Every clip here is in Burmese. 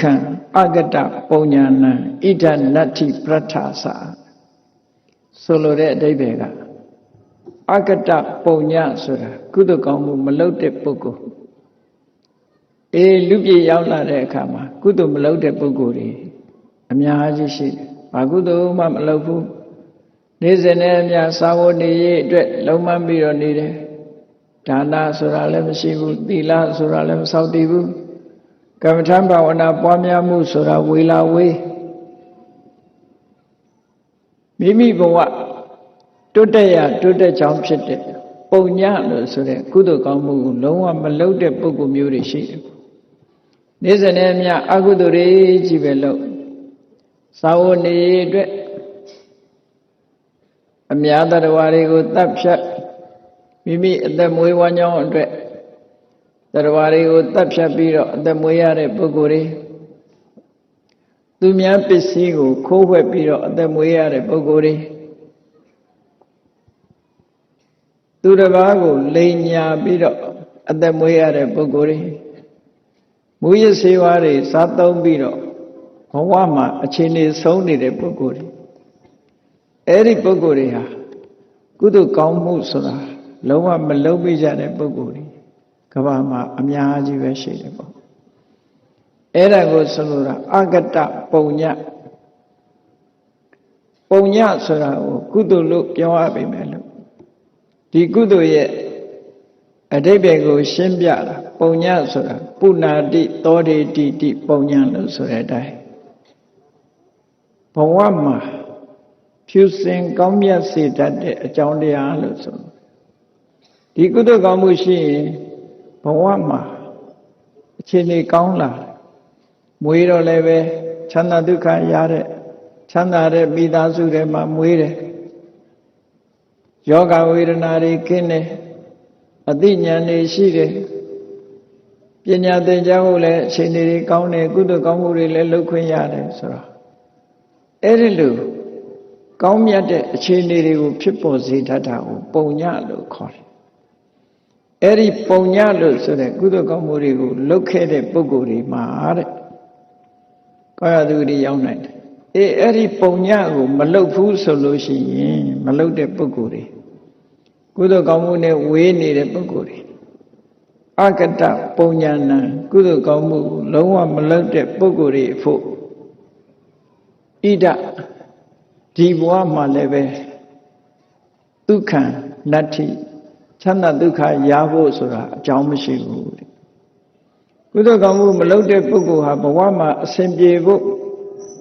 ခံအဂတပုံညာဏံဣဒနတ္ထိပရထာစာဆိုလိုတဲ့အဓိပ္ပာယ်ကအဂတပုံညာဆိုတာကုသကောင်းမှုမလုပ်တဲ့ပုဂ္ဂိုလ်အေးလူပြည့်ရောက်လာတဲ့အခါမှာကုသမလုပ်တဲ့ပုဂ္ဂိုလ်တွေအများကြီးရှိတယ်။ဘာကုသမှမလုပ်ဘူး။နေ့စဉ်နဲ့အများစာဝတ်နေရေးအတွက်လုံမပြီးတော့နေတယ်။ဒါနဆိုတာလည်းမရှိဘူး။သီလဆိုတာလည်းမဆောက်တည်ဘူး။ ကမ္မထဘာဝနာပွားများမှုဆိုတာဝေလာဝေးမိမိဘဝတွတ်တက်ရတွတ်တက်ကြောင်းဖြစ်တဲ့ပုံညလို့ဆိုတဲ့ကုသိုလ်ကောင်းမှုကိုလုံးဝမလုပ်တဲ့ပုဂ္ဂိုလ်မျိုးတွေရှိတယ်။နေ့စဉ်နဲ့အမျှအကုသိုလ်တွေကြီးပဲလုပ်သာဝနေအတွက်အများတရားတွေကိုတတ်ဖြတ်မိမိအသက်မွေးဝမ်းကြောင်းအတွက် တရားတွေကိုတတ်ဖြတ်ပြီးတော့အသက်မွေးရတဲ့ပုဂ္ဂိုလ်တွေသူများပစ္စည်းကိုခိုးဝှက်ပြီးတော့အသက်မွေးရတဲ့ပုဂ္ဂိုလ်တွေသူတစ်ပါးကိုလိန်ညာပြီးတော့အသက်မွေးရတဲ့ပုဂ္ဂိုလ်တွေမူရစေဝါတွေစားသုံးပြီးတော့ဘဝမှာအခြေအနေဆုံးနေတဲ့ပုဂ္ဂိုလ်တွေအဲ့ဒီပုဂ္ဂိုလ်တွေဟာကုသိုလ်ကောင်းမှုဆိုတာလုံးဝမလုံးမိကြတဲ့ပုဂ္ဂိုလ်တွေ ကဘာမှာအများကြီးပဲရှိတယ်ပေါ့အဲ့ဒါကိုဆိုလိုတာအဂတပုံညပုံညဆိုတာကိုကုသိုလ်လို့ပြောရပါမယ်လို့ဒီကုသိုလ်ရဲ့အတိပ္ပယ်ကို ရှင်းပြတာပုံညဆိုတာပုဏ္ဏတိသောတေတိတိပုံညလို့ဆိုတဲ့အတိုင်းဘဝမှာဖြူစင်ကောင်းမြတ်စေတတ်တဲ့အကြောင်းတရားလို့ဆိုဒီကုသိုလ်ကောင်းမှုရှိရင် ဘဝမှာအခြေအနေကောင်းလာမွေးတော့လည်းပဲချမ်းသာဒုက္ခရတဲ့ချမ်းသာတဲ့မိသားစုတွေမှာမွေးတယ်ယောဂဝေဒနာတွေကင်းတယ်အသိဉာဏ်တွေရှိတယ်ပညာသင်ကြားဖို့လည်းအခြေအနေတွေကောင်းတယ်ကုသိုလ်ကောင်းမှုတွေလည်းလုပ်ခွင့်ရတယ်ဆိုတော့အဲ့ဒီလိုကောင်းမြတ်တဲ့အခြေအနေတွေကိုဖြစ်ပေါ်စေတတ်တာကိုပုံညလို့ခေါ်တယ် အဲ့ဒီပုံညလို့ဆိုတဲ့ကုသိုလ်ကောင်းမှုတွေကိုလုပ်ခဲ့တဲ့ပုဂ္ဂိုလ်တွေမှာတဲ့ကောရသူတွေရောက်နိုင်တယ်အေးအဲ့ဒီပုံညကိုမလုပ်ဘူးဆိုလို့ရှိရင်မလုပ်တဲ့ပုဂ္ဂိုလ်တွေကုသိုလ်ကောင်းမှုနဲ့ဝေးနေတဲ့ပုဂ္ဂိုလ်တွေအကတပုံညာဏံကုသိုလ်ကောင်းမှုလုံးဝမလုပ်တဲ့ပုဂ္ဂိုလ်တွေအဖို့ဣဒဒီဘဝမှာလည်းပဲဒုက္ခံနတ္ထိ ချမ်းသာဒုက္ခရဖို့ဆိုတာအကြောင်းမရှိဘူးတဲ့ကုသိုလ်ကောင်းမှုမလုပ်တဲ့ပုဂ္ဂိုလ်ဟာဘဝမှာအစဉ်ပြေဖို့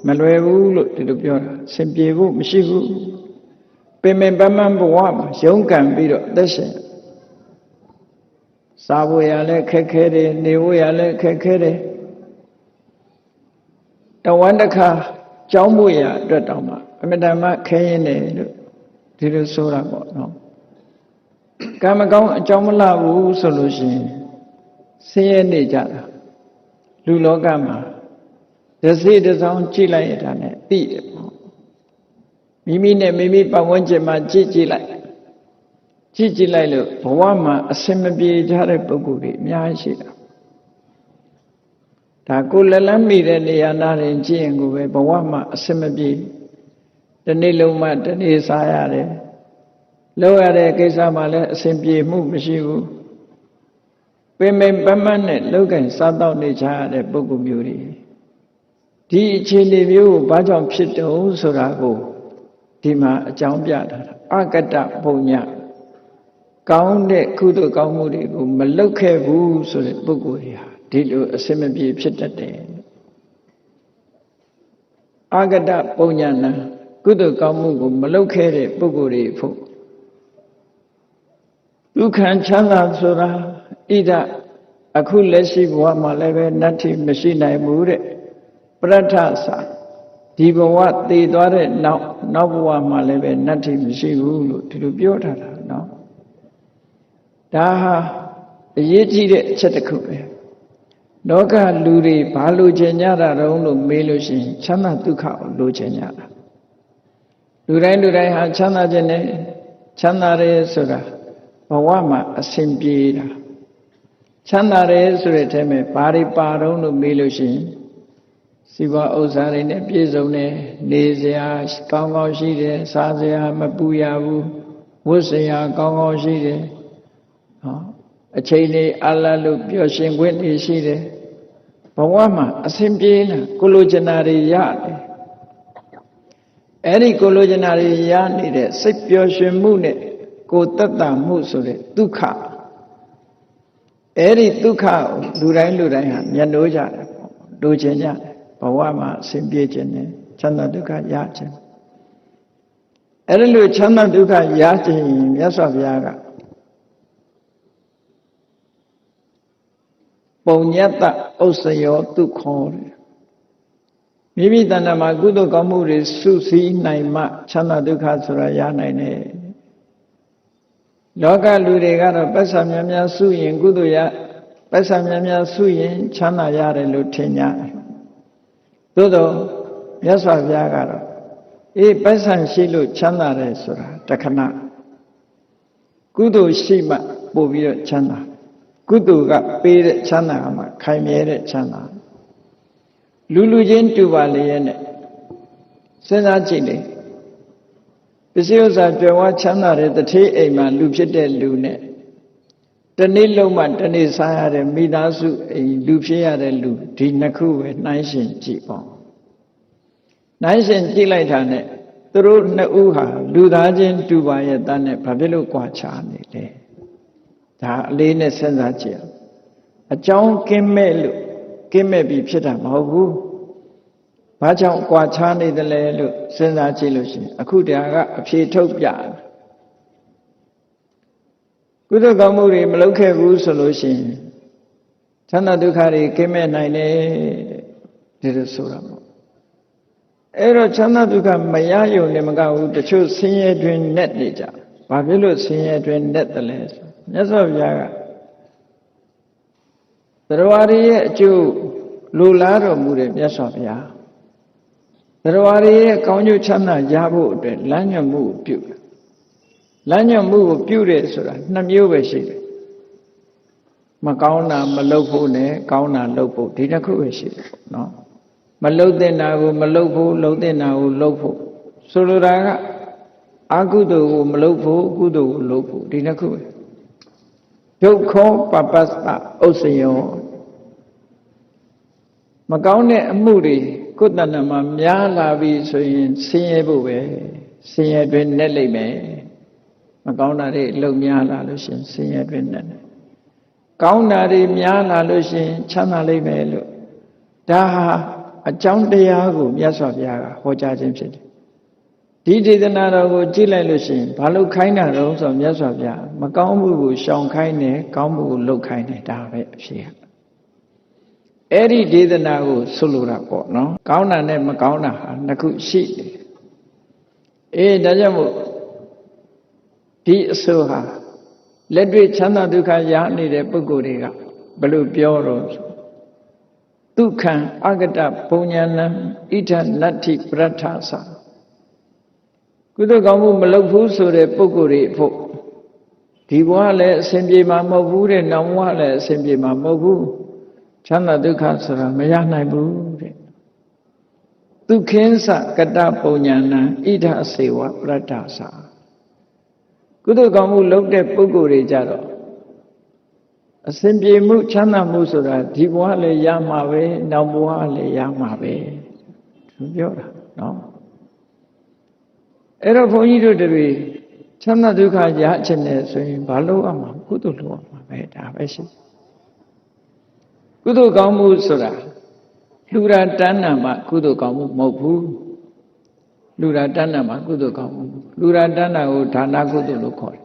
မလွယ်ဘူးလို့ဒီလိုပြောတာအစဉ်ပြေဖို့မရှိဘူးပင်ပင်ပန်းပန်းဘဝမှာရုန်းကန်ပြီးတော့အသက်ရှင်စားဖို့ရလဲခက်ခဲတယ်နေဖို့ရလဲခက်ခဲတယ်တဝမ်းတစ်ခါကြောင်းဖို့ရအတွက်တောင်မှအမြဲတမ်းခဲရင်တယ်လို့ဒီလိုဆိုတာပေါ့နော် ကံမကောင်းအကြောင်းမလှဘူးဆိုလို့ရှိရင်ဆင်းရဲနေကြတာလူလောကမှာဒစိတစောင်းကြည့်လိုက်ရတာ ਨੇ သိတယ်ပေါ့မိမိနဲ့မိမိပတ်ဝန်းကျင်မှာကြည့်ကြည့်လိုက်ကြည့်ကြည့်လိုက်လို့ဘဝမှာအစင်မပြေကြတဲ့ပုဂ္ဂိုလ်တွေအများကြီးရှိတာဒါကိုလက်လန်းမိတဲ့နေရာနာရင်ကြည့်ရင်ကိုပဲဘဝမှာအစင်မပြေဒီနေ့လုံးမှဒီနေ့စားရတယ် လောက်ရတဲ့ကိစ္စမှလည်းအစဉ်ပြေမှုမရှိဘူးပင်ပင်ပန်းပန်းနဲ့လောက်ကင်စားတော့နေကြရတဲ့ပုဂ္ဂိုလ်မျိုးတွေဒီအခြေအနေမျိုးကိုဘာကြောင့်ဖြစ်တုံးဆိုတာကိုဒီမှာအကြောင်းပြတာအကတပုံညကောင်းတဲ့ကုသိုလ်ကောင်းမှုတွေကိုမလုပ်ခဲ့ဘူးဆိုတဲ့ပုဂ္ဂိုလ်တွေဟာဒီလိုအစင်မပြေဖြစ်တတ်တယ်အကတပုံညနာကုသိုလ်ကောင်းမှုကိုမလုပ်ခဲ့တဲ့ပုဂ္ဂိုလ်တွေဖို့ ဒုက္ခံချမ်းသာဆိုတာဣဒအခုလက်ရှိဘဝမှာလည်းပဲနတ္ထိမရှိနိုင်ဘူးတဲ့ပရထစာဒီဘဝတည်သွားတဲ့နောက်နောက်ဘဝမှာလည်းပဲနတ္ထိမရှိဘူးလို့ဒီလိုပြောထားတာနော်ဒါဟာအရေးကြီးတဲ့အချက်တစ်ခုပဲလောကလူတွေဘာလိုချင်ကြတာတုံးလို့မေးလို့ရှိရင်ချမ်းသာဒုက္ခကိုလိုချင်ကြတာလူတိုင်းလူတိုင်းဟာချမ်းသာခြင်းနဲ့ချမ်းသာတယ်ဆိုတာ ဘဝမှာအစဉ်ပြေတာချမ်းသာတယ်ဆိုတဲ့အထဲမှာဘာတွေပါတော့လို့မေးလို့ရှိရင်စီပွားဥစ္စာတွေနဲ့ပြည့်စုံတယ်နေစရာကောင်းကောင်းရှိတယ်စားစရာမပူရဘူးဝတ်စရာကောင်းကောင်းရှိတယ်ဟောအချိန်လေးအလတ်လို့ပျော်ရွှင်ခွင့်တွေရှိတယ်ဘဝမှာအစဉ်ပြေးလာကိုလိုချင်တာတွေရတယ်အဲ့ဒီကိုလိုချင်တာတွေရနေတဲ့စိတ်ပျော်ရွှင်မှုနဲ့ ကိုတက်တာမှုဆိုတဲ့ဒုက္ခအဲ့ဒီဒုက္ခကိုလူတိုင်းလူတိုင်းဟာမျက်နှိုးကြတယ်ပေါ့လိုချင်ကြတယ်ဘဝမှာအစဉ်ပြေးခြင်းနဲ့ချမ်းသာဒုက္ခရခြင်းအဲ့ဒီလိုချမ်းသာဒုက္ခရခြင်းမြတ်စွာဘုရားကပုံညတ္တဥစ္စယောဒုက္ခောတဲ့မိမိတဏ္ဍာမှာကုသိုလ်ကောင်းမှုတွေစုစည်းနိုင်မှချမ်းသာဒုက္ခဆိုတာရနိုင်တယ် လောကလူတွေကတော့ပတ်စံများများစုရင်ကုသိုလ်ရပတ်စံများများစုရင် ချမ်းသာရတယ်လို့ထင်ကြတယ်သို့တော့မြတ်စွာဘုရားကတော့အေးပတ်စံရှိလို့ချမ်းသာတယ်ဆိုတာတခဏကုသိုလ်ရှိမှပို့ပြီးတော့ချမ်းသာကုသိုလ်ကပေးတဲ့ချမ်းသာကမှခိုင်မြဲတဲ့ချမ်းသာလူလူချင်းတူပါလေရဲ့နဲ့စဉ်းစားကြည့်လေ ပစ္စည်းဥစ္စာကြွယ်ဝချမ်းသာတဲ့တထေးအိမ်မှာလူဖြစ်တဲ့လူနဲ့တနေ့လုံးမှတနေ့စားရတဲ့မိသားစုအိမ်လူဖြစ်ရတဲ့လူဒီနှစ်ခုပဲနှိုင်းရှင်ကြည့်ပေါ့နှိုင်းရှင်ကြည့်လိုက်တာနဲ့သူတို့နှစ်ဦးဟာလူသားချင်းတူပါရဲ့တန်းနဲ့ဘာဖြစ်လို့ကြွားချနေလဲဒါအလေးနဲ့စဉ်းစားကြည့်အောင်အကြောင်းကင်းမဲ့လို့ကင်းမဲ့ပြီးဖြစ်တာမဟုတ်ဘူး ဘာကြောင့်ကြွားချနေတယ်လဲလို့စဉ်းစားကြည့်လို့ရှိရင်အခုတရားကအဖြေထုတ်ပြတယ်ကုသိုလ်ကောင်းမှုတွေမလုပ်ခဲ့ဘူးဆိုလို့ရှိရင်ချမ်းသာဒုက္ခတွေကင်းမဲ့နိုင်တယ်ဒီလိုဆိုတာပေါ့အဲ့တော့ချမ်းသာဒုက္ခမရယုံနေမကဘူးတချို့ဆင်းရဲတွင်နဲ့နေကြဘာဖြစ်လို့ဆင်းရဲတွင်နဲ့တယ်လဲဆိုမြတ်စွာဘုရားကသရဝရီရဲ့အကျိုးလိုလားတော်မူတဲ့မြတ်စွာဘုရား သရဝရီရဲ့ကောင်းကျိုးချမ်းသာရဖို့အတွက်လမ်းညွှန်မှုကိုပြုတယ်လမ်းညွှန်မှုကိုပြုတယ်ဆိုတာနှစ်မျိုးပဲရှိတယ်မကောင်းတာမလုပ်ဖို့နဲ့ကောင်းတာလုပ်ဖို့ဒီတစ်ခုပဲရှိတယ်ပေါ့နော်မလုပ်တဲ့နာကိုမလုပ်ဖို့လုပ်တဲ့နာကိုလုပ်ဖို့ဆိုလိုတာကအကုသိုလ်ကိုမလုပ်ဖို့ကုသိုလ်ကိုလုပ်ဖို့ဒီနှစ်ခုပဲဒုက္ခောပပ္ပစဥစ္စယောမကောင်းတဲ့အမှုတွေ ကိုယ်တဏ္ဍမှာများလာပြီဆိုရင်ဆင်းရဲဖို့ပဲဆင်းရဲတွင်နဲ့လိမ့်မယ်မကောင်းတာတွေလုံများလာလို့ရှင်ဆင်းရဲတွင်နဲ့ကောင်းတာတွေများလာလို့ရှင်ချမ်းသာလိမ့်မယ်လို့ဒါဟာအကြောင်းတရားကိုမြတ်စွာဘုရားကဟောကြားခြင်းဖြစ်တယ်ဒီဒေသနာတော်ကိုကြည့်လိုက်လို့ရှိရင်ဘာလို့ခိုင်းတာတော့ဆိုမြတ်စွာဘုရားမကောင်းမှုကိုရှောင်ခိုင်းတယ်ကောင်းမှုကိုလုပ်ခိုင်းတယ်ဒါပဲအဖြစ် အဲ့ဒီဒေသနာကိုဆွလို့တာပေါ့နော်ကောင်းတာနဲ့မကောင်းတာဟာနှစ်ခုရှိတယ်အေးဒါကြောင့်မို့ဒီအဆိုဟာလက်တွေ့ချမ်းသာဒုက္ခရနေတဲ့ပုဂ္ဂိုလ်တွေကဘယ်လိုပြောတော့ဒုက္ခံအဂတပုံညာနံဣဋ္ဌနတ္ထိပရထသကုသိုလ်ကောင်းမှုမလုပ်ဘူးဆိုတဲ့ပုဂ္ဂိုလ်တွေဖို့ဒီဘဝလည်းအစဉ်ပြေမှာမဟုတ်ဘူးတဲ့နောက်ဘဝလည်းအစဉ်ပြေမှာမဟုတ်ဘူး ချမ်းသာဒုက္ခဆိုတာမရနိုင်ဘူးတဲ့ဒုက္ခင်းစကတပုံညာနံဣဒ္ဓစေဝပရတ္တစာကုသိုလ်ကောင်းမှုလုပ်တဲ့ပုဂ္ဂိုလ်တွေကြတော့အစဉ်ပြေမှုချမ်းသာမှုဆိုတာဒီဘဝလည်းရမှာပဲနောက်ဘဝလည်းရမှာပဲသူပြောတာနော်အဲ့တော့ဘုန်းကြီးတို့တွေချမ်းသာဒုက္ခရချင်တယ်ဆိုရင်ဘာလို့အမှာကုသိုလ်လုပ်ရမှာပဲဒါပဲရှိ ကုသိုလ်ကောင်းမှုဆိုတာလူရာတဏ္ဏမှာကုသိုလ်ကောင်းမှုမဟုတ်ဘူးလူရာတဏ္ဏမှာကုသိုလ်ကောင်းမှုလူရာတဏ္ဏကိုဒါနကုသိုလ်လို့ခေါ်တယ်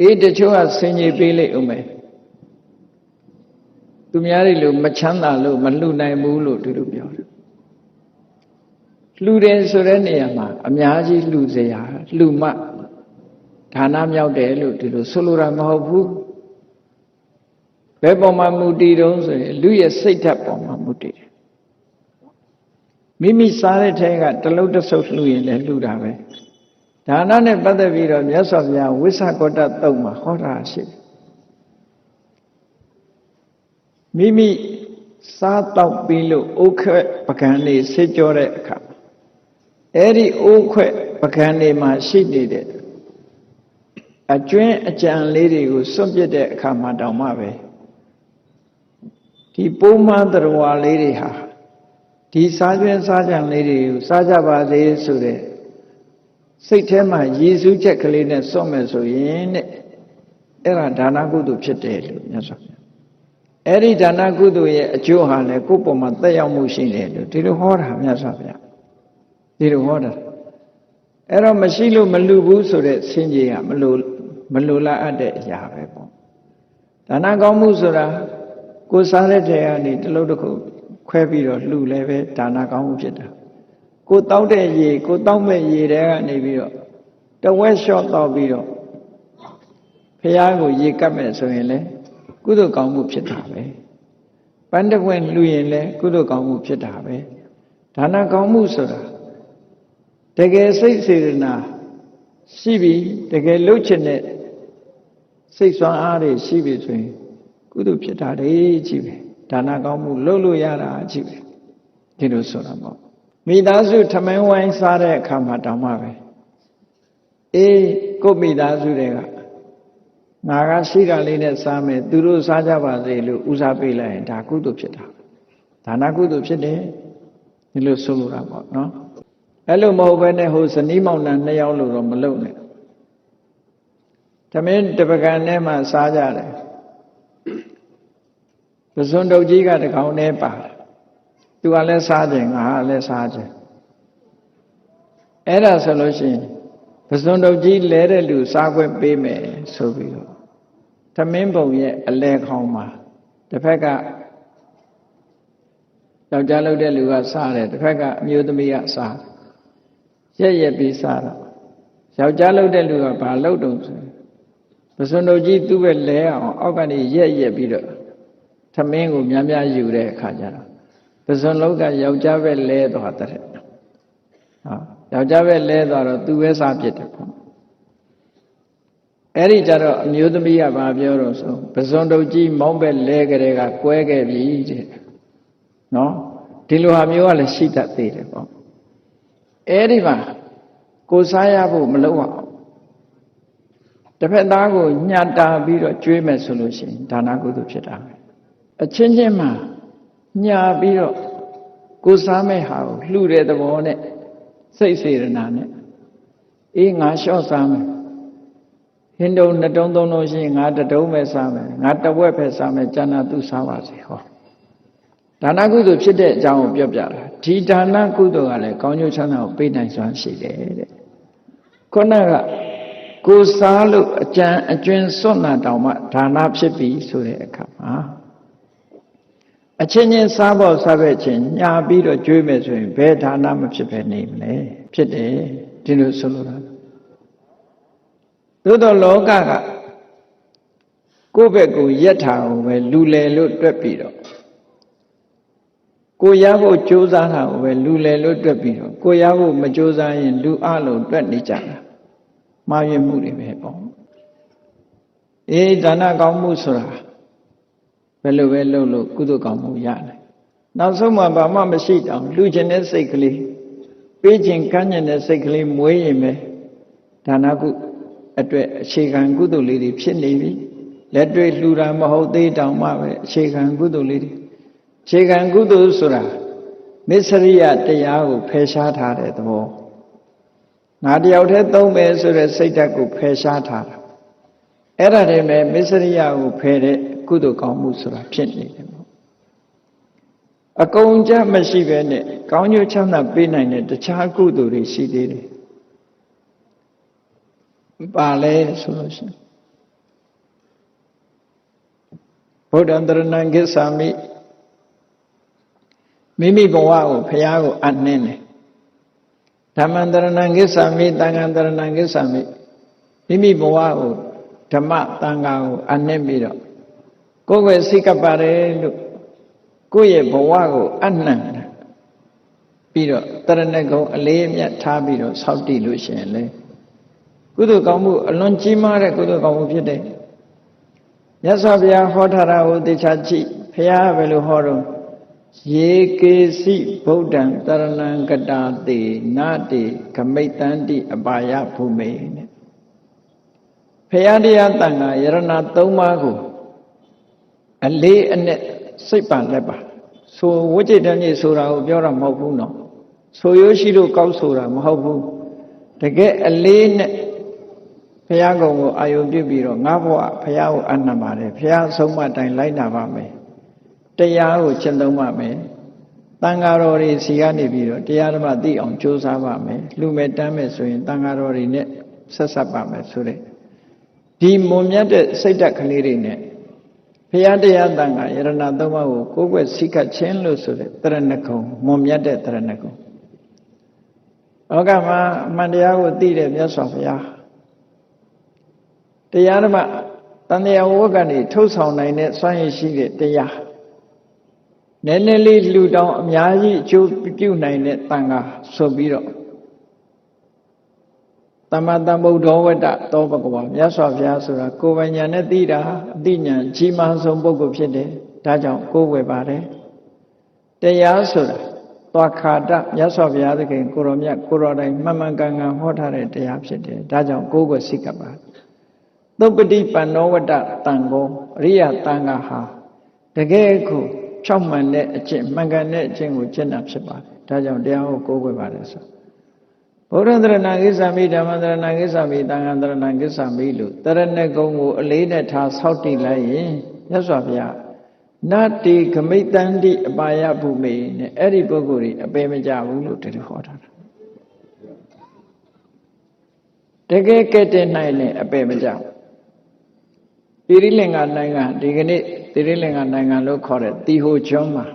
အေးတချို့ကဆင်ញေပေးလိုက်အောင်မယ်သူများတွေလို့မချမ်းသာလို့မလှူနိုင်ဘူးလို့သူတို့ပြောတယ်လှူတယ်ဆိုတဲ့နေရာမှာအများကြီးလှူစရာလှူမှဒါနမြောက်တယ်လို့ဒီလိုဆိုလိုတာမဟုတ်ဘူး ဘယ်ပေါ်မှာမူတည်တုံးဆိုရင်လူရဲ့စိတ်ဓာတ်ပေါ်မှာမူတည်တယ်မိမိစားတဲ့ထဲကတလုံးတဆုပ်လှူရင်လည်းလှူတာပဲဒါနနဲ့ပတ်သက်ပြီးတော့မြတ်စွာဘုရားဝိသကောတတုံမှာဟောတာရှိတယ်မိမိစားတော့ပြီးလို့အိုးခွက်ပကံနေဆေးကြောတဲ့အခါအဲ့ဒီအိုးခွက်ပကံနေမှာရှိနေတဲ့အကျွင်းအကြံလေးတွေကိုစွန့်ပစ်တဲ့အခါမှာတောင်မှပဲ ဒီပုံမှန်တော်လေးတွေဟာဒီစားကျွင်းစားကြံလေးတွေကိုစားကြပါစေဆိုတဲ့စိတ်ထဲမှာရည်စူးချက်ကလေးနဲ့စွန့်မယ်ဆိုရင်တဲ့အဲ့ဒါဒါနကုသိုလ်ဖြစ်တယ်လို့မြတ်စွာဘုရားအဲ့ဒီဒါနကုသိုလ်ရဲ့အကျိုးဟာလည်းကိုယ့်ပုံမှာတက်ရောက်မှုရှိတယ်လို့ဒီလိုဟောတာမြတ်စွာဘုရားဒီလိုဟောတာအဲ့တော့မရှိလို့မလူဘူးဆိုတဲ့ဆင်းရဲကမလိုမလိုလားအပ်တဲ့အရာပဲပေါ့ဒါနကောင်းမှုဆိုတာ ကိုယ်စားတဲ့ထဲကနေတလုံးတစ်ခုခွဲပြီးတော့လှူလဲပဲဒါနကောင်းမှုဖြစ်တာကိုတောက်တဲ့ရေကိုတောက်မဲ့ရေတဲကနေပြီးတော့တဝက်လျှော့တော့ပြီးတော့ဖះကိုရေကပ်မဲ့ဆိုရင်လေကုသိုလ်ကောင်းမှုဖြစ်တာပဲပန်းတပွင့်လှူရင်လေကုသိုလ်ကောင်းမှုဖြစ်တာပဲဒါနကောင်းမှုဆိုတာတကယ်စိတ်စေတနာရှိပြီတကယ်လှုပ်ချင်တဲ့စိတ်ဆွမ်းအားတွေရှိပြီဆိုရင် ကုသိုလ်ဖြစ်တာတွေကြီးပဲဒါနကောင်းမှုလုပ်လို့ရတာကြီးပဲဒီလိုဆိုတာပေါ့မိသားစုထမင်းဝိုင်းစားတဲ့အခါမှာတောင်းမှပဲအေးကို့မိသားစုတွေကငါကရှိတာလေးနဲ့စားမယ်သူတို့စားကြပါစေလို့ဦးစားပေးလိုက်ရင်ဒါကုသိုလ်ဖြစ်တာဒါနကုသိုလ်ဖြစ်တယ်ဒီလိုဆိုလိုတာပေါ့နော်အဲ့လိုမဟုတ်ဘဲနဲ့ဟိုဇနီးမောင်နှံနှစ်ယောက်လို့တော့မလုပ်နဲ့သမင်းတပကံထဲမှာစားကြတယ် ပဇွန်တုတ်ကြီးကတကောင်နဲ့ပါသူကလည်းစားခြင်းငါကလည်းစားခြင်းအဲ့ဒါဆိုလို့ရှိရင်ပဇွန်တုတ်ကြီးလဲတဲ့လူစားခွင့်ပေးမယ်ဆိုပြီးတော့သမင်းပုံရဲ့အလဲခေါင်းမှာတစ်ဖက်ကယောက်ျားလုပ်တဲ့လူကစားတယ်တစ်ဖက်ကအမျိုးသမီးကစားရက်ရက်ပြီးစားတော့ယောက်ျားလုပ်တဲ့လူကဘာလုပ်တုံဆို ပစွန်တို့ကြီးသူ့ပဲလဲအောင်အောက်ကနေရက်ရက်ပြီးတော့သမင်းကိုများများယူတဲ့အခါကျတော့ပစွန်လုံးကယောက်ျားပဲလဲသွားတဲ့ဟာယောက်ျားပဲလဲသွားတော့သူပဲစားပြစ်တယ်ပေါ့အဲ့ဒီကြတော့အမျိုးသမီးကဘာပြောတော့ဆိုပစွန်တို့ကြီးမောင်းပဲလဲကြတဲ့ကကွဲခဲ့ပြီတဲ့နော်ဒီလိုဟာမျိုးကလည်းရှိတတ်သေးတယ်ပေါ့အဲ့ဒီမှာကိုစားရဖို့မလုပ်အောင် တစ်ဖက်သားကိုညှတာပြီးတော့ကျွေးမယ်ဆိုလို့ရှိရင်ဒါနကုသိုလ်ဖြစ်တာပဲအချင်းချင်းမှာညှပြီးတော့ကိုစားမဲ့ဟာကိုလှူတဲ့သဘောနဲ့စိတ်စေရနာနဲ့အေးငါလျှော့စားမယ်ဟင်းတုံနှစ်တုံးသုံးလုံးရှိရင်ငါတတုံးပဲစားမယ်ငါတဝက်ပဲစားမယ်ကျန်တာသူစားပါစေဟောဒါနကုသိုလ်ဖြစ်တဲ့အကြောင်းကိုပြောပြတာဒီဒါနကုသိုလ်ကလည်းကောင်းကျိုးချမ်းသာကိုပေးနိုင်စွမ်းရှိတယ်တဲ့ခုနက ကိုစားလို့အကြံအကျွင်းစွန့်တာတောင်မှဒါနဖြစ်ပြီဆိုတဲ့အခါမှာအချင်းချင်းစားဖို့စားပဲ့ချင်းညာပြီးတော့ကြွေးမယ်ဆိုရင်ဘယ်ဒါနမဖြစ်ပဲနေမလဲဖြစ်တယ်ဒီလိုဆိုလိုတာသို့တော့လောကကကိုယ့်ဘက်ကိုရက်ထားအောင်ပဲလူလေလို့တွက်ပြီးတော့ကိုရဖို့ကြိုးစားတာကိုပဲလူလေလို့တွက်ပြီးတော့ကိုရဖို့မကြိုးစားရင်လူအလုံးတွက်နေကြတာ မှားယွင်းမှုတွေပဲပေါ့အေးဒါနကောင်းမှုဆိုတာဘယ်လိုပဲလုပ်လို့ကုသိုလ်ကောင်းမှုရတယ်နောက်ဆုံးမှဘာမှမရှိတောင်လူကျင်တဲ့စိတ်ကလေးပေးခြင်းကမ်းကျင်တဲ့စိတ်ကလေးမွေးရင်ပဲဒါနကုအတွက်အခြေခံကုသိုလ်လေးတွေဖြစ်နေပြီလက်တွေ့လှူတာမဟုတ်သေးတောင်မှပဲအခြေခံကုသိုလ်လေးတွေခြေခံကုသိုလ်ဆိုတာမစ္စရိယတရားကိုဖယ်ရှားထားတဲ့သဘော ငါတယောက်တည်းသုံးမယ်ဆိုတဲ့စိတ်ဓာတ်ကိုဖယ်ရှားထားတာအဲ့ဒါတည်းမဲ့မစ္စရိယကိုဖယ်တဲ့ကုသိုလ်ကောင်းမှုဆိုတာဖြစ်နေတယ်ပေါ့အကုန်ကြမရှိပဲနဲ့ကောင်းကျိုးချမ်းသာပေးနိုင်တဲ့တခြားကုသိုလ်တွေရှိသေးတယ်ပါလဲဆိုလို့ရှိရင်ဗုဒ္ဓံတရဏံကိသာမိမိမိဘဝကိုဖះကိုအနှင်းတယ် ဓမ္မန္တရဏံကိစ္ဆာမိတန်ခန္တရဏံကိစ္ဆာမိမိမိဘဝကိုဓမ္မတန်ခါကိုအနှင်းပြီးတော့ကိုယ်ွယ်စိတ်ကပ်ပါတယ်လို့ကိုယ့်ရဲ့ဘဝကိုအနှံ့ပြီးတော့တရဏဂုံအလေးအမြတ်ထားပြီးတော့ဆောက်တည်လို့ရှိရင်လေကုသိုလ်ကောင်းမှုအလွန်ကြီးမားတဲ့ကုသိုလ်ကောင်းမှုဖြစ်တယ်မြတ်စွာဘုရားဟောထားတာကိုသိချာကြည့်ဘုရားဘယ်လိုဟောတော့ ယေကေစီဗုဒ္ဓံတရဏံကတာတိနာတိခမိတ်တန္တိအပါယភူမေနဲ့ဖရာတရားတန်ခါယရဏသုံးပါးကိုအလေးအနက်စိတ်ပါလက်ပါဆိုဝိจิตတန်ကြီးဆိုတာကိုပြောတာမဟုတ်ဘူးနော်ဆိုရိုးရှိလို့ကောက်ဆိုတာမဟုတ်ဘူးတကယ်အလေးနဲ့ဘုရားကုံကိုအာယုံပြုပြီးတော့ငါဘဝဘုရားကိုအနံပါတယ်ဘုရားဆုံးမတိုင်လိုက်နာပါမယ် တရားကိုကျင့်သုံးပါမယ်တန်ဃာတော်တွေစီကနေပြီးတော့တရားဓမ္မသိအောင်ကြိုးစားပါမယ်လူမဲ့တမ်းမဲ့ဆိုရင်တန်ဃာတော်တွေနဲ့ဆက်ဆက်ပါမယ်ဆိုတဲ့ဒီမွန်မြတ်တဲ့စိတ်ဓာတ်ကလေးတွေနဲ့ဘုရားတရားတန်ခါယရဏသုံးပါးကိုကိုယ်ွယ်စိကချင်းလို့ဆိုတဲ့တရဏဂုံမွန်မြတ်တဲ့တရဏဂုံဩကမှာအမှန်တရားကိုသိတဲ့မြတ်စွာဘုရားတရားဓမ္မတန်တရားဝတ်ကနေထုတ်ဆောင်နိုင်တဲ့စွမ်းရည်ရှိတဲ့တရား နည်းနည်းလေးလှူတောင်းအများကြီးအကျိုးပြုနိုင်တဲ့တန်ခါဆိုပြီးတော့တမတံဗုဒ္ဓဝတ္တသောဘဂဝါမြတ်စွာဘုရားဆိုတာကိုယ်ပိုင်ညာနဲ့သိတာအသိဉာဏ်ကြီးမားဆုံးပုဂ္ဂိုလ်ဖြစ်တယ်ဒါကြောင့်ကိုယ်ဝယ်ပါတယ်တရားဆိုတာသွားခါတမြတ်စွာဘုရားသခင်ကိုရောမြတ်ကိုရောတိုင်းမှန်မှန်ကန်ကန်ဟောထားတဲ့တရားဖြစ်တယ်ဒါကြောင့်ကိုယ်ကိုစိတ်ကပ်ပါသုပ္ပတိပန္နောဝတ္တတန်ကိုအရိယတန်ခါဟာတကယ်ကို ဖြောက်မှန်တဲ့အကျင့်မှန်ကန်တဲ့အကျင့်ကိုကျင့်တာဖြစ်ပါတယ်ဒါကြောင့်တရားကိုကိုယ်ဝယ်ပါတယ်ဆိုဗုဒ္ဓတရဏဂိသမိဓမ္မတရဏဂိသမိသံဃာတရဏဂိသမိလို့တရဏဂုံကိုအလေးနဲ့ထားဆောက်တည်လိုက်ရင်မြတ်စွာဘုရားနတ္တိဂမိတန္တိအပါယဘုမေနဲ့အဲ့ဒီပုဂ္ဂိုလ်ကြီးအပေမကြဘူးလို့တတိဟောထားတာတကယ်ကဲ့တဲ့နိုင်နဲ့အပေမကြဘူး တိရိလင်္ကာနိုင်ငံဒီကနေ့တိရိလင်္ကာနိုင်ငံလို့ခေါ်တဲ့တီဟိုကျွန်းမှာ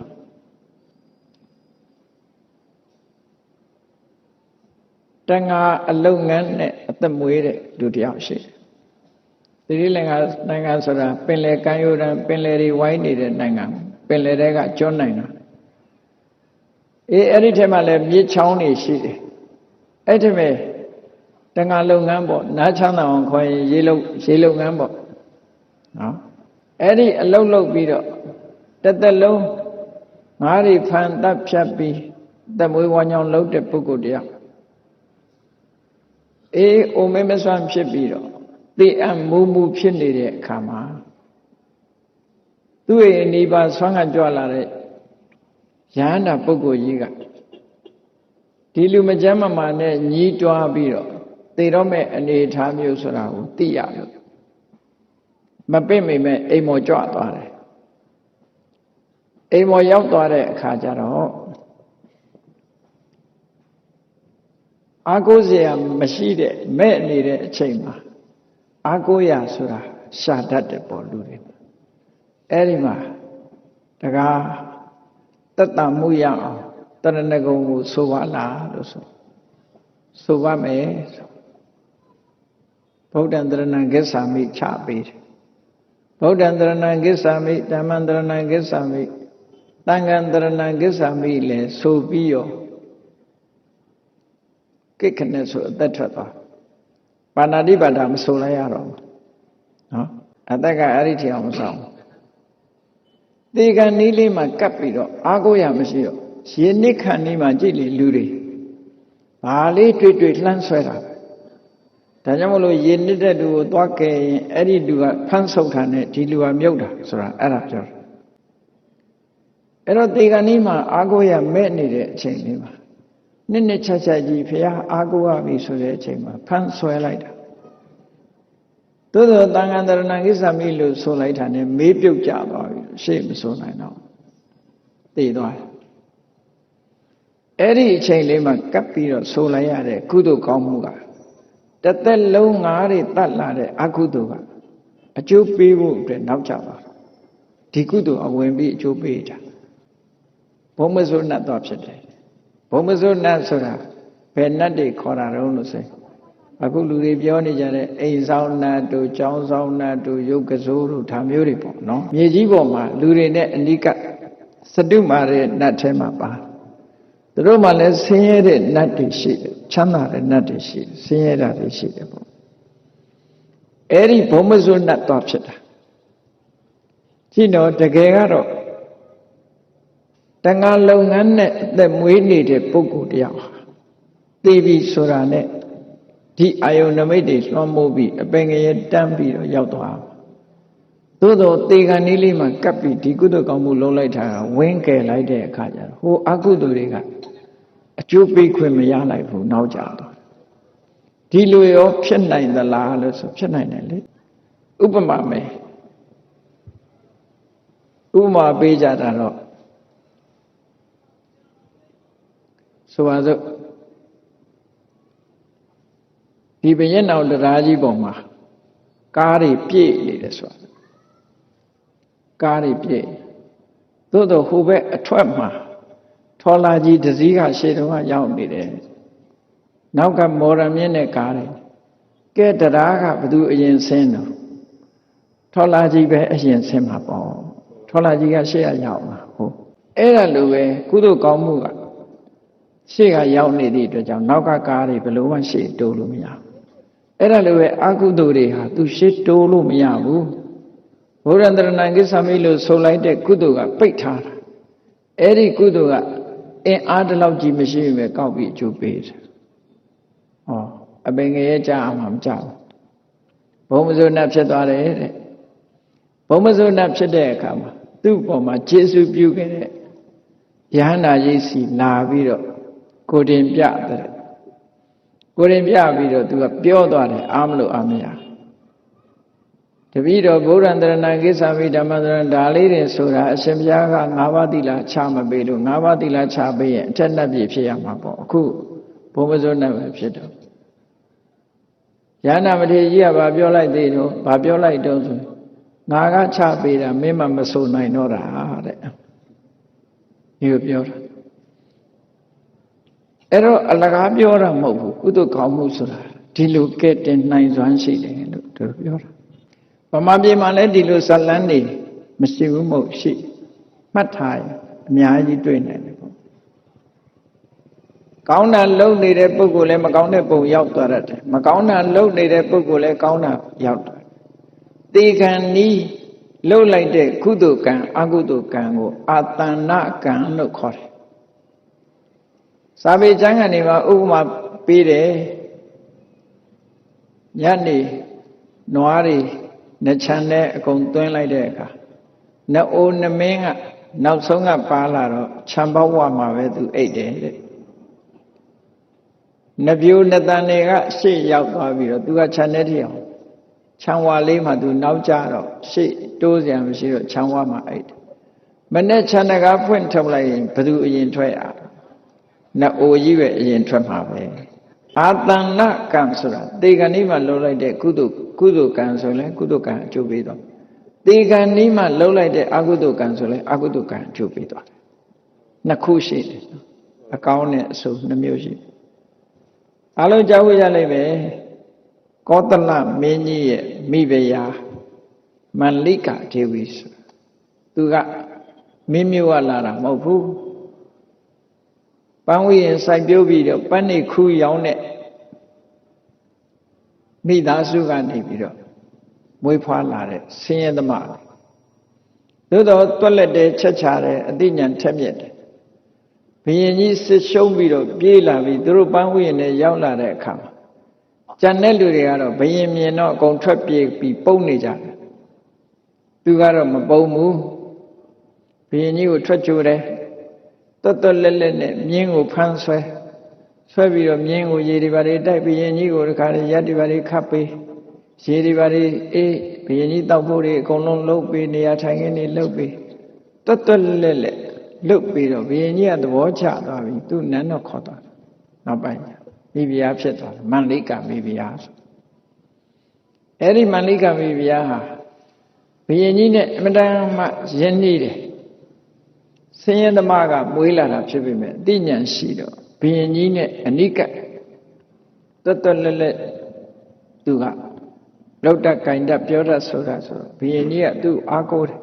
တန်ဃာအလုတ်ငန်းနဲ့အသက်မွေးတဲ့လူတစ်ယောက်ရှိတယ်။သီရိလင်္ကာနိုင်ငံဆိုတာပင်လယ်ကမ်းရိုးတန်းပင်လယ်တွေဝိုင်းနေတဲ့နိုင်ငံပင်လယ်တွေကကျွန်းနိုင်ငံ။အေးအဲ့ဒီထဲမှာလည်းမြစ်ချောင်းတွေရှိတယ်။အဲ့ဒီမဲ့တန်ဃာလုပ်ငန်းပေါ့နားချမ်းသာအောင်ခေါ်ရင်ရေလုပ်ရေလုပ်ငန်းပေါ့။ နော်။အဲ့ဒီအလုတ်လုတ်ပြီးတော့တစ်သက်လုံးငါးတွေဖန်တပ်ဖြတ်ပြီးသက်မွေးဝမ်းကြောင်းလုပ်တဲ့ပုဂ္ဂိုလ်တရားအေးအိုမဲမစွမ်းဖြစ်ပြီးတော့သိအပ်မူမူဖြစ်နေတဲ့အခါမှာသူ့ရဲ့အနိဗ္ဗာန်ဆွမ်းကကြွလာတဲ့ယန္တာပုဂ္ဂိုလ်ကြီးကဒီလူမကြမ်းမမာနဲ့ညီးတွားပြီးတော့သိတော့မဲ့အနေအထားမျိုးဆိုတာကိုသိရလို့ မပင့်မိမဲ့အိမ်မော်ကြွသွားတယ်အိမ်မော်ရောက်သွားတဲ့အခါကျတော့အာကိုးစရာမရှိတဲ့မဲ့နေတဲ့အချိန်မှာအာကိုးရဆိုတာရှာတတ်တယ်ပေါ့လူတွေအဲ့ဒီမှာတကားတတ္တမှုရအောင်တရဏဂုံကိုဆိုပါလားလို့ဆိုဆိုပါမယ်ဗုဒ္ဓံတရဏံကိစ္ဆာမိချပေးတယ် ဗုဒ္ဓံတရဏံကိစ္ဆာမိဓမ္မံတရဏံကိစ္ဆာမိသံဃံတရဏံကိစ္ဆာမိလဲဆိုပြီးရောကိခနဲ့ဆိုအသက်ထွက်သွားပါဏာတိပါဒမဆိုလိုက်ရတော့ဘူးနော်အသက်ကအဲ့ဒီထီအောင်မဆောင်သေကံနီးလေးမှာကပ်ပြီးတော့အာကိုရမရှိတော့ရေနစ်ခန်နီးမှာကြည့်လေလူတွေဘာလေးတွေ့တွေ့လှမ်းဆွဲတာ ဒါကြောင့်မလို့ရေနစ်တဲ့လူကိုသွားကဲရင်အဲ့ဒီလူကဖမ်းဆုပ်တာနဲ့ဒီလူကမြုပ်တာဆိုတာအဲ့ဒါပြောတာအဲ့တော့သေကံနီးမှာအာကိုရမဲ့နေတဲ့အချိန်လေးမှာနှစ်နှစ်ချက်ချက်ကြီးဖះအာကိုရပြီဆိုတဲ့အချိန်မှာဖမ်းဆွဲလိုက်တာသို့သောတန်ခန္တရဏကိစ္စမိလို့ဆိုလိုက်တာ ਨੇ မေးပြုတ်ကြသွားပြီရှေ့မဆိုနိုင်တော့တည်သွားတယ်အဲ့ဒီအချိန်လေးမှာကပ်ပြီးတော့ဆိုလိုက်ရတဲ့ကုသိုလ်ကောင်းမှုက တသက်လုံးငါးတွေတတ်လာတဲ့အကုသိုလ်ကအကျိုးပေးဖို့အတွက်နောက်ကျသွားတာဒီကုသိုလ်အဝင်ပြီးအကျိုးပေးတာဘုံမစိုးနတ်တော့ဖြစ်တယ်ဘုံမစိုးနတ်ဆိုတာဘယ်နတ်တွေခေါ်တာတုံးလို့ဆိုအခုလူတွေပြောနေကြတဲ့အိမ်ဆောင်နတ်တို့ကျောင်းဆောင်နတ်တို့ရုပ်ကစိုးတို့ဒါမျိုးတွေပေါ့နော်မြေကြီးပေါ်မှာလူတွေနဲ့အနိကစတုမာတဲ့နတ်ထဲမှာပါ သူတို့မှလည်းဆင်းရဲတဲ့နတ်တွေရှိတယ်ချမ်းသာတဲ့နတ်တွေရှိတယ်ဆင်းရဲတာတွေရှိတယ်ပေါ့အဲ့ဒီဘုံမစိုးနတ်တော့ဖြစ်တာကြည့်တော့တကယ်ကတော့တန်ခါလုပ်ငန်းနဲ့အသက်မွေးနေတဲ့ပုဂ္ဂိုလ်တယောက်ဟာသိပြီဆိုတာနဲ့ဒီအာယုန်နမိတ်တွေလွှမ်းမိုးပြီးအပင်ငရဲတန်းပြီးတော့ရောက်သွားသို့တော့တေခံနည်းလေးမှာကပ်ပြီးဒီကုသိုလ်ကောင်းမှုလုံးလိုက်တာကဝင်းကယ်လိုက်တဲ့အခါကျတော့ဟိုအကုသိုလ်တွေက အကျိုးပေးခွင့်မရလိုက်ဘူးနောက်ကြတော့ဒီလိုရောဖြစ်နိုင်သလားလို့ဆိုဖြစ်နိုင်တယ်လေဥပမာမယ်ဥပမာပေးကြတာတော့ဆိုပါစို့ဒီဘရင်တော်တရားကြီးပေါ်မှာကားတွေပြည့်နေတယ်ဆိုတာကားတွေပြည့်သို့တော့ဟိုဘက်အထွက်မှာ ထော်လာကြီးတစည်းကရှေ့တုန်းကရောက်နေတယ်နောက်ကမော်ရမြင့်တဲ့ကားတွေကဲတရားကဘသူအရင်ဆင်းတော့ထော်လာကြီးပဲအရင်ဆင်းမှာပေါ့ထော်လာကြီးကရှေ့ကရောက်မှာဟုတ်အဲ့ဒါလိုပဲကုသိုလ်ကောင်းမှုကရှေ့ကရောက်နေသည့်အတွက်ကြောင့်နောက်ကကားတွေဘယ်လိုမှရှေ့တိုးလို့မရဘူးအဲ့ဒါလိုပဲအကုသိုလ်တွေဟာသူရှေ့တိုးလို့မရဘူးဘုရားတရဏံကိစ္စမိလို့ဆိုလိုက်တဲ့ကုသိုလ်ကပိတ်ထားတာအဲ့ဒီကုသိုလ်က အင်အားတလောက်ကြီးမရှိပဲကောက်ပြီးအကျိုးပေးတယ်ဟောအပင်ငရဲကြအောင်မကြဘူးဘုံမဇုဏဖြစ်သွားတယ်တဲ့ဘုံမဇုဏဖြစ်တဲ့အခါမှာသူ့ပေါ်မှာခြေဆုပ်ပြုခဲ့တဲ့ယဟန္တာကြီးစီလာပြီးတော့ကိုတင်ပြတဲ့ကိုရင်ပြပြီးတော့သူကပြောသွားတယ်အာမလို့အာမရတ ပည့်တော်ဗုဒ္ဓံတရဏကိစ္ဆာမိဓမ္မတရဏဒါလေးတွေဆိုတာအရှင်ဘုရားက၅ပါးသီလချမပေးလို့၅ပါးသီလချပေးရင်အထက်နှက်ပြည့်ဖြစ်ရမှာပေါ့အခုဘုံမစိုးနှက်ပဲဖြစ်တော့ယန္နာမထေရကြီးကဘာပြောလိုက်သေးတော့ဘာပြောလိုက်တော့ဆိုငါကချပေးတာမင်းမမဆိုနိုင်တော့တာတဲ့ဒီလိုပြောတာအဲ့တော့အလကားပြောတာမဟုတ်ဘူးကုသကောင်းမှုဆိုတာဒီလိုကဲ့တင်နိုင်စွမ်းရှိတယ်လို့သူပြောတာ ဗမာပြည်မှာလည်းဒီလိုဇလန်းနေမရှိဘူးမဟုတ်ရှိမှတ်ထားရင်အများကြီးတွေ့နိုင်တယ်ပေါ့ကောင်းတာလုံနေတဲ့ပုဂ္ဂိုလ်လည်းမကောင်းတဲ့ပုံရောက်သွားတယ်မကောင်းတာလုံနေတဲ့ပုဂ္ဂိုလ်လည်းကောင်းတာရောက်သွားတေခံနီးလှုပ်လိုက်တဲ့ကုသိုလ်ကံအကုသိုလ်ကံကိုအာတဏ္ဏကံလို့ခေါ်တယ်စာပေကျမ်းကနေမှာဥပမာပေးတယ်ညနေနွားတွေ နှချမ်းနဲ့အကုန်သွင်းလိုက်တဲ့အခါနအိုးနမင်းကနောက်ဆုံးကပါလာတော့ခြံပေါက်ဝမှာပဲသူအိတ်တယ်တဲ့နပြိုးနတန်တွေကရှေ့ရောက်သွားပြီးတော့သူကခြံထဲထီအောင်ခြံဝါလေးမှာသူနောက်ကျတော့ရှေ့တိုးစရာမရှိတော့ခြံဝါမှာအိတ်တယ်မနဲ့ခြံတကားဖွင့်ထုတ်လိုက်ရင်ဘယ်သူအရင်ထွက်ရနအိုကြီးပဲအရင်ထွက်မှာပဲ အာတဏ္ဏကံဆိုတာတေဂဏိမှာလှုပ်လိုက်တဲ့ကုသိုလ်ကုသိုလ်ကံဆိုလဲကုသိုလ်ကံအကျိုးပေးတော့တေဂဏိမှာလှုပ်လိုက်တဲ့အကုသိုလ်ကံဆိုလဲအကုသိုလ်ကံအကျိုးပေးသွားတယ်နှစ်ခုရှိတယ်အကောင်းနဲ့အဆိုးနှမျိုးရှိအလုံးကြောက်ဝရလိုက်ပဲကောသလမင်းကြီးရဲ့မိဖုရားမန္လိကဒေဝီဆိုသူကမင်းမျိုးကလာတာမဟုတ်ဘူး ပန်းဝိရင်စိုက်ပျိုးပြီးတော့ပန်းနေခူးရောင်းတဲ့မိသားစုကနေပြီးတော့မွေးဖွားလာတဲ့ဆင်းရဲသမားသို့တော့တွက်လက်တဲ့ချက်ချတဲ့အသိဉာဏ်ထက်မြက်တယ်ဘုရင်ကြီးစစ်ရှုံးပြီးတော့ပြေးလာပြီးသူတို့ပန်းဝိရင်နဲ့ရောက်လာတဲ့အခါမှာကြံတဲ့လူတွေကတော့ဘုရင်မြင်တော့အကုန်ထွက်ပြေးပြီးပုန်းနေကြတယ်သူကတော့မပုန်းဘူးဘုရင်ကြီးကိုထွက်ကြိုတယ် တွတ်တွတ်လက်လက်နဲ့မြင်းကိုဖမ်းဆွဲဆွဲပြီးတော့မြင်းကိုရေဒီပါတွေတိုက်ပြီးရင်ကြီးကိုတခါလေရက်ဒီပါတွေခတ်ပေးရေဒီပါတွေအေးဘုရင်ကြီးတောက်ဖို့တွေအကုန်လုံးလှုပ်ပြီးနေရာထိုင်ခင်းတွေလှုပ်ပြီးတွတ်တွတ်လက်လက်လှုပ်ပြီးတော့ဘုရင်ကြီးကသဘောကျသွားပြီသူ့နန်းတော့ခေါ်သွားတယ်နောက်ပိုင်းမိဖုရားဖြစ်သွားတယ်မန္လိကမိဖုရားဆိုအဲ့ဒီမန္လိကမိဖုရားဟာဘုရင်ကြီးနဲ့အမတန်မှယဉ်နေတယ် ဆင်းရဲသမားကမွေးလာတာဖြစ်ပေမဲ့အသိဉာဏ်ရှိတော့ဘုရင်ကြီးနဲ့အနိကတွတ်တွတ်လက်လက်သူကလောက်တတ်ကင်တတ်ပြောတတ်ဆိုတာဆိုတော့ဘုရင်ကြီးကသူ့အားကိုးတယ်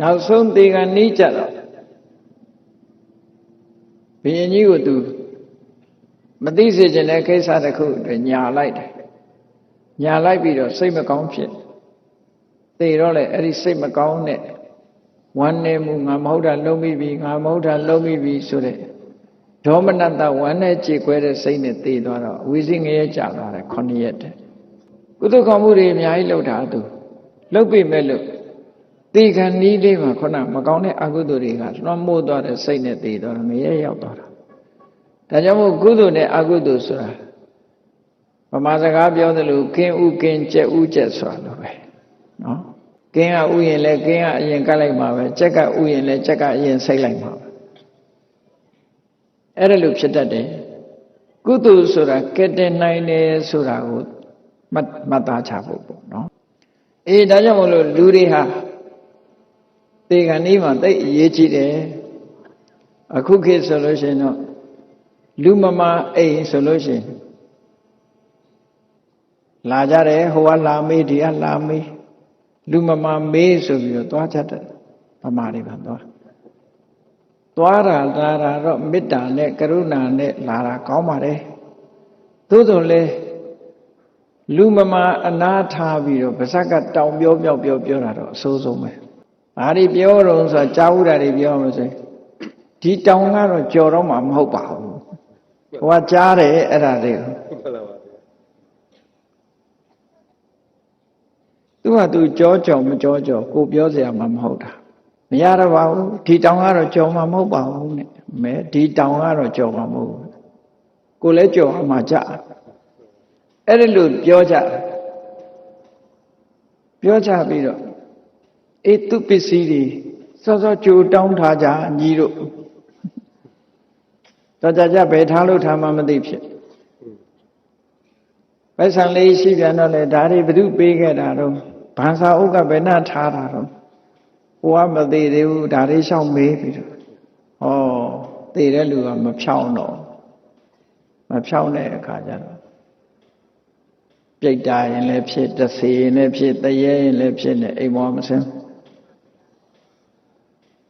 နောက်ဆုံးသေကနီးကြတော့ဘုရင်ကြီးကိုသူမသိစေချင်တဲ့ကိစ္စတစ်ခုအတွက်ညာလိုက်တယ်ညာလိုက်ပြီးတော့စိတ်မကောင်းဖြစ်သေတော့လေအဲ့ဒီစိတ်မကောင်းတဲ့ ဝမ်းနေမှုငါမဟုတ်တာလုံးမိပြီငါမဟုတ်တာလုံးမိပြီဆိုတဲ့ဒေါမနတဝမ်းနဲ့ကြေကွဲတဲ့စိတ်နဲ့တည်သွားတော့ဝိသိငရဲကြာသွားတယ်9ရက်တည်းကုသကောင်းမှုတွေအများကြီးလုပ်တာသူလုပ်ပြီမဲ့လို့တေခံနီးလေးမှာခုနမကောင်းတဲ့အကုသိုလ်တွေကလွှမ်းမိုးသွားတဲ့စိတ်နဲ့တည်သွားတော့ငရဲရောက်သွားတာဒါကြောင့်မို့ကုသိုလ်နဲ့အကုသိုလ်ဆိုတာဗမာစကားပြောသလိုကင်းဥကင်းကြက်ဥကြက်ဆိုတာလိုပဲနော် ကင်းကဥရင်လည်းကင်းကအရင်ကတ်လိုက်မှာပဲကြက်ကဥရင်လည်းကြက်ကအရင်ဆိတ်လိုက်မှာပဲအဲ့ဒါလိုဖြစ်တတ်တယ်ကုသိုလ်ဆိုတာကဲတင်နိုင်တယ်ဆိုတာကိုမှတ်မှတ်သားချဖို့ပေါ့နော်အေးဒါကြောင့်မလို့လူတွေဟာတေခဏီးမှာတိတ်အရေးကြီးတယ်အခုခေတ်ဆိုလို့ရှိရင်တော့လူမမအိမ်ဆိုလို့ရှိရင်လာကြတယ်ဟိုကလာမေးဒီကလာမေး လူမမမေးဆိုပြီးတော့သွားကြတယ်ဗမာတွေပါသွားသွားတာလာတာတော့မေတ္တာနဲ့ကရုဏာနဲ့လာတာကောင်းပါတယ်သို့တော်လည်းလူမမအနာထားပြီးတော့ပါဇက်ကတောင်ပြောပြောပြောပြောတာတော့အဆိုးဆုံးပဲဘာတွေပြောတော့ဆိုကြားဥတာတွေပြောမှဆိုဒီတောင်ကတော့ကြော်တော့မှမဟုတ်ပါဘူးဟိုကကြားတယ်အဲ့ဒါတွေကို ဟုတ်ပါပါဗျာသူကသူကြောကြောမကြောကြောကိုပြောစရာမှမဟုတ်တာမရတော့ပါဘူးဒီတောင်ကတော့ကြောမှာမဟုတ်ပါဘူးနဲ့မဲဒီတောင်ကတော့ကြောမှာမဟုတ်ဘူးကိုလည်းကြောအမှကြအဲ့ဒါလို့ပြောကြပြောကြပြီးတော့အေးသူပစ္စည်းတွေစောစောကြိုတောင်းထားကြညီတို့တော့ကြကြဘယ်ထားလို့ထားမှမသိဖြစ်ပိုက်ဆံလေးရှိပြန်တော့လေဒါတွေဘု து ပေးခဲ့တာတော့ ဘာသာဥက္ကဘယ်နှထားတာတော့ဟိုကမသေးသေးဘူးဒါတွေရှောက်မေးပြီးတော့ဩသေတဲ့လူကမဖြောင်းတော့မဖြောင်းတဲ့အခါကျတော့ပြိတ္တာရင်လည်းဖြစ်တဆေရင်လည်းဖြစ်တရေရင်လည်းဖြစ်နေအိမ်မောမစင်း